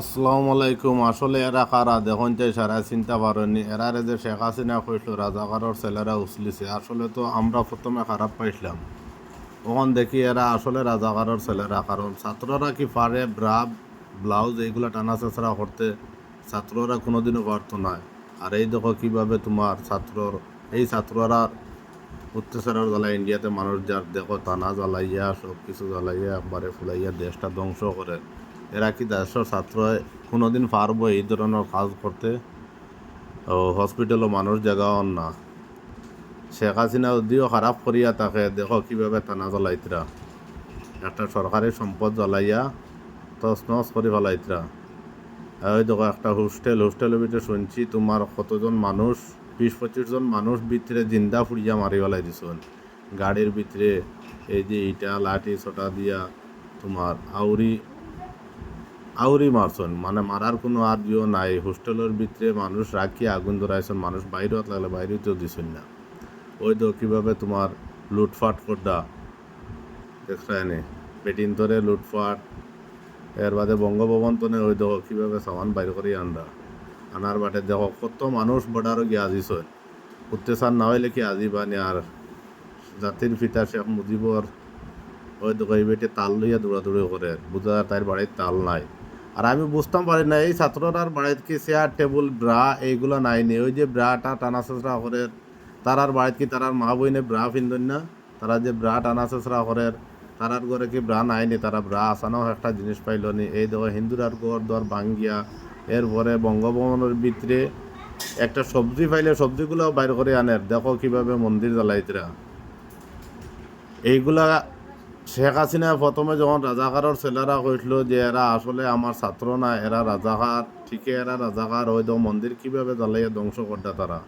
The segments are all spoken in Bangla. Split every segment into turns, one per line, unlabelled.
আসসালামু আলাইকুম। আসলে এরা কারা? দেখুন যে সারা চিন্তা পারেনি এরারে যে শেখ হাসিনা কইছিল রাজাকারর ছেলেরা উছলিছে আসলে তো আমরা প্রথমে খারাপ পাইছিলাম। তখন দেখি এরা আসলে রাজাকারর ছেলেরা। কারণ ছাত্ররা কি পারে? ব্রা ব্লাউজ এইগুলা টানা চেঁচড়া করতে ছাত্ররা কোনোদিনও পারতো না। আর এই দেখো কীভাবে তোমার ছাত্রর, এই ছাত্ররা অত্যাচারের জ্বালা ইন্ডিয়াতে মানুষ যার দেখো টানা জ্বালাইয়া সব কিছু জ্বালাইয়া, একবারে ফুলাইয়া দেশটা ধ্বংস করে। এরা কি দেশের ছাত্র কোনোদিন পারব এই ধরনের কাজ করতে? ও হসপিটালও মানুষ জাগাওয়ান না। শেখ হাসিনা যদিও খারাপ করিয়া তাকে দেখো কীভাবে টানা জ্বলাইতরা একটা সরকারি সম্পদ জ্বলাইয়া তস নস করে ফেলাইতরা ওই দেখো, একটা হোস্টেল হোস্টেলের ভিতরে শুনছি, তোমার কতজন মানুষ, বিশ পঁচিশ জন মানুষ ভিতরে জিন্দা ফুড়িয়া মারি ফেলাই দিছুন। গাড়ির ভিতরে এই যে ইটা, লাঠি, ছোটা দিয়া তোমার আউরি আউরি মারছন মানে মারার কোনো আর ইয়ে নাই। হোস্টেলের ভিতরে মানুষ রাখি, আগুন ধরাইছেন মানুষ বাইরেও লাগলে বাইরেও দিছেন না। ওই তো কীভাবে তোমার লুটফাট করডা দেখছায়নি পেটিন ধরে লুটফাট। এর বাদে বঙ্গভবন তনে ওই দেখো কীভাবে সামান বাইর করি আনরা আনার বাটে দেখো কত মানুষ বর্ডারও গিয়ে আজিছ। অত্যাচার না হইলে কি আজিবানি আর জাতির পিতা শেখ মুজিবর ওই দেখো এই বেটে তাল লইয়া দৌড়াদৌড়ি করে বুঝা তার বাড়ির তাল নাই। আর আমি বুঝতাম পারি না, এই ছাত্রটার বাড়িতে কি চেয়ার টেবুল ব্রা এইগুলো নাই নি? ওই যে ব্রাটা টানা চেঁচড়া করে তারার বাড়িতে কি তারার মা বইনে ব্রা ফিন্দন না? তারা যে ব্রা টানা চেঁচড়া করে তারার ঘরে কি ব্রা নাই নি? তারা ব্রা আসানো একটা জিনিস পাইল নি। এই দেখো, হিন্দুরার ঘর দর ভাঙ্গিয়া, এরপরে বঙ্গভবনের ভিতরে একটা সবজি পাইলে সবজিগুলো বাইর করে আনের দেখো কীভাবে মন্দির জ্বালাইতরা। এইগুলা শেখ হাসিনা প্রথমে যখন রাজাকারর ছেলেরা কইছিল যে, এরা আসলে আমার ছাত্র না, এরা রাজাকার, ঠিকই এরা রাজাকার হয়তো মন্দির কীভাবে জ্বালাইয়া ধ্বংস করতে তারা?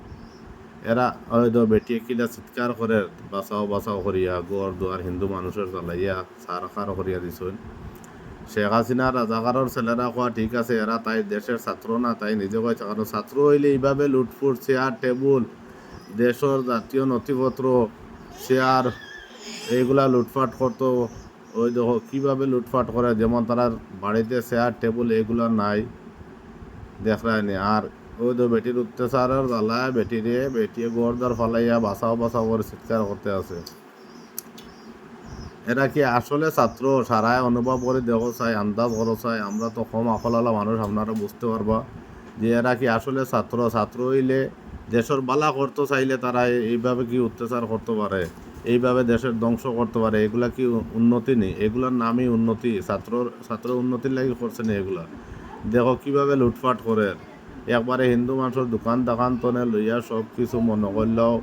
এরা হয়তো বেটিয়ে কিলা চিৎকার করে, বাঁচাও বাঁচাও করিয়া, গড় দুয়ার হিন্দু মানুষের জ্বালাইয়া সার খার করিয়া দিছেন। শেখ হাসিনা রাজাকারর ছেলেরা কোয়া ঠিক আছে, এরা তাই দেশের ছাত্র না, তাই নিজে কয়েছে কারণ ছাত্র হইলে এইভাবে লুটফুট চেয়ার টেবুল দেশের জাতীয় নথিপত্র চেয়ার এইগুলা লুটপাট করতো। ওই দেখো, কীভাবে লুটপাট করে? যেমন তারা বাড়িতে চেয়ার টেবুল এগুলো নাই দেখায়নি আর ওই তো বেটির অত্যাচারের জ্বালায় বেটিরে বেটি গোরদার ফালাইয়া বাঁচাও বাঁচাও করে চিৎকার করতে আছে। এরা কি আসলে ছাত্র? সারায় অনুভব করে দেখো, চাই আন্দাজ করো, চাই আমরা তো কম আকলালা মানুষ, আপনারা বুঝতে পারবা যে এরা কি আসলে ছাত্র? ছাত্র হইলে দেশের বালা করতে, চাইলে তারা এইভাবে কি অত্যাচার করতে পারে? এইভাবে দেশের ধ্বংস করতে পারে, এগুলা কি উন্নতি নেই? এগুলার নামই উন্নতি ছাত্র ছাত্র উন্নতির লাগি করছে না এগুলা। দেখো কীভাবে লুটপাট করে। একবারে হিন্দু মানুষের দোকান দোকান তনে লইয়া সব কিছু মনে করলেও,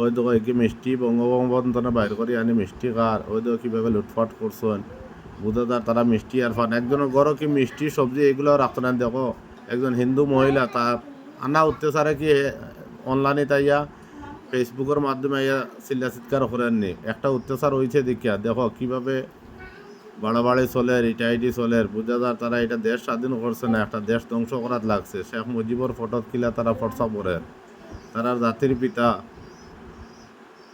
ওই দেখো কি মিষ্টি বঙ্গভবন তনে বাইর করে আনি মিষ্টি কার ওই দেখো কীভাবে লুটপাট করছেন। বুঝাদার তারা মিষ্টি আর ফান। একজনের ঘরও কি মিষ্টি, সবজি এগুলো রাখতো না। দেখো, একজন হিন্দু মহিলা, তার আনা অত্যাচারে কি অনলাইনে তাইয়া ফেসবুকের মাধ্যমে ইয়া চিল্লা চিৎকার করেননি একটা অত্যাচার হয়েছে দেখিয়া। দেখো কীভাবে বাড়াবাড়ি চলে রিটাইডি চলে। বুঝা যার তারা এটা দেশ স্বাধীন করছে না, একটা দেশ ধ্বংস করার লাগছে। শেখ মুজিবর ফটো কিলা তারা ফর্সা পড়ে তারার জাতির পিতা,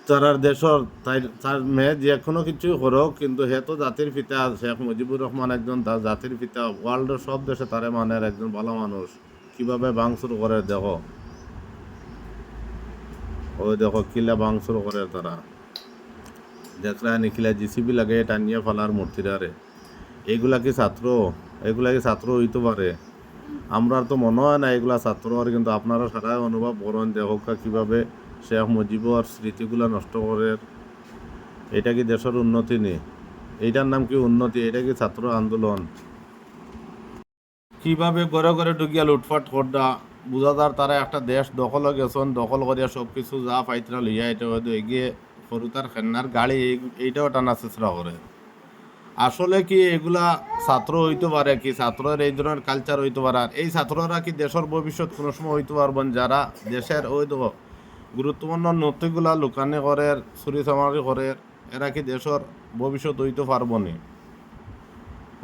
তারার দেশর তাই, তার মেয়ে যে কোনো কিছু করুক কিন্তু হে তো জাতির পিতা। শেখ মুজিবুর রহমান একজন তার জাতির পিতা। ওয়ার্ল্ডের সব দেশে তারে মানের একজন ভালো মানুষ। কীভাবে ভাঙচুর করে, দেখো। ওই দেখো কিলা ভাঙচুর করে তারা দেখলা নিখিলা জিসিবি লাগে টানিয়ে ফেলার মূর্তিটারে এইগুলা কি ছাত্র এগুলা কি ছাত্র হইতে পারে আমরা তো মনে হয় না এগুলা ছাত্র আর কিন্তু আপনারা সারাই অনুভব করেন দেখো কীভাবে শেখ মুজিবর স্মৃতিগুলা নষ্ট করে এটা কি দেশের উন্নতি নেই এইটার নাম কি উন্নতি এটা কি ছাত্র আন্দোলন কীভাবে ঘরে ঘরে ঢুকিয়া লুটফাট করডা বুঝাদার তারা একটা দেশ দখল গেছন, দখল করিয়া সব কিছু যা পাইতরা লইয়া এটা হয়তো এগিয়ে সরুতার খেন্নার গাড়ি, এই- এইটাও টানা চেষ্টা করে। আসলে কি এগুলা ছাত্র হইতে পারে, কি ছাত্রের এই ধরনের কালচার হইতে পারে? আর এই ছাত্ররা কি দেশের ভবিষ্যৎ কোনো সময় হইতে পারবেন? যারা দেশের ওই তো গুরুত্বপূর্ণ নথিগুলা লুকানি করে চুরি চামারি করে, এরা কি দেশের ভবিষ্যৎ হইতে পারব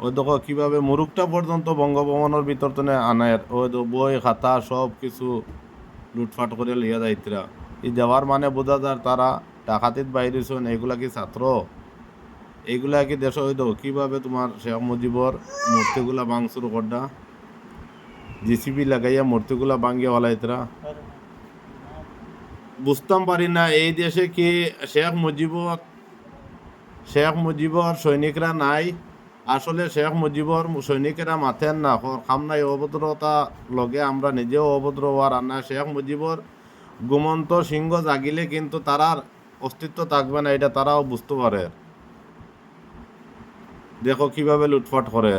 ওই দেখো কীভাবে মুরুকটা পর্যন্ত বঙ্গভবনের ভিতর তনে আনায় তো বই, খাতা, সব কিছু লুটফাট করে লিয়া যাইতরা এই যাওয়ার মানে বোঝা যার তারা ডাকাতিত বাইরেছেন এগুলা কি ছাত্র? এইগুলা কি দেশ? হইতো কীভাবে তোমার শেখ মুজিবর মূর্তিগুলা ভাঙচুর করডা? জিসিবি লাগাইয়া মূর্তিগুলা ভাঙ্গিয়া হলাইতরা বুঝতাম পারি না, এই দেশে কি শেখ মুজিবর শেখ মুজিবর সৈনিকরা নাই? আসলে শেখ মুজিবর সৈনিকেরা মাথেন না খাম নাই অভদ্রতা লগে আমরা নিজেও অভদ্র হওয়ার না শেখ মুজিবর গুমন্ত সিংহ জাগিলে কিন্তু তারার অস্তিত্ব থাকবে না, এটা তারাও বুঝতে পারে। দেখো কীভাবে লুটফাট করে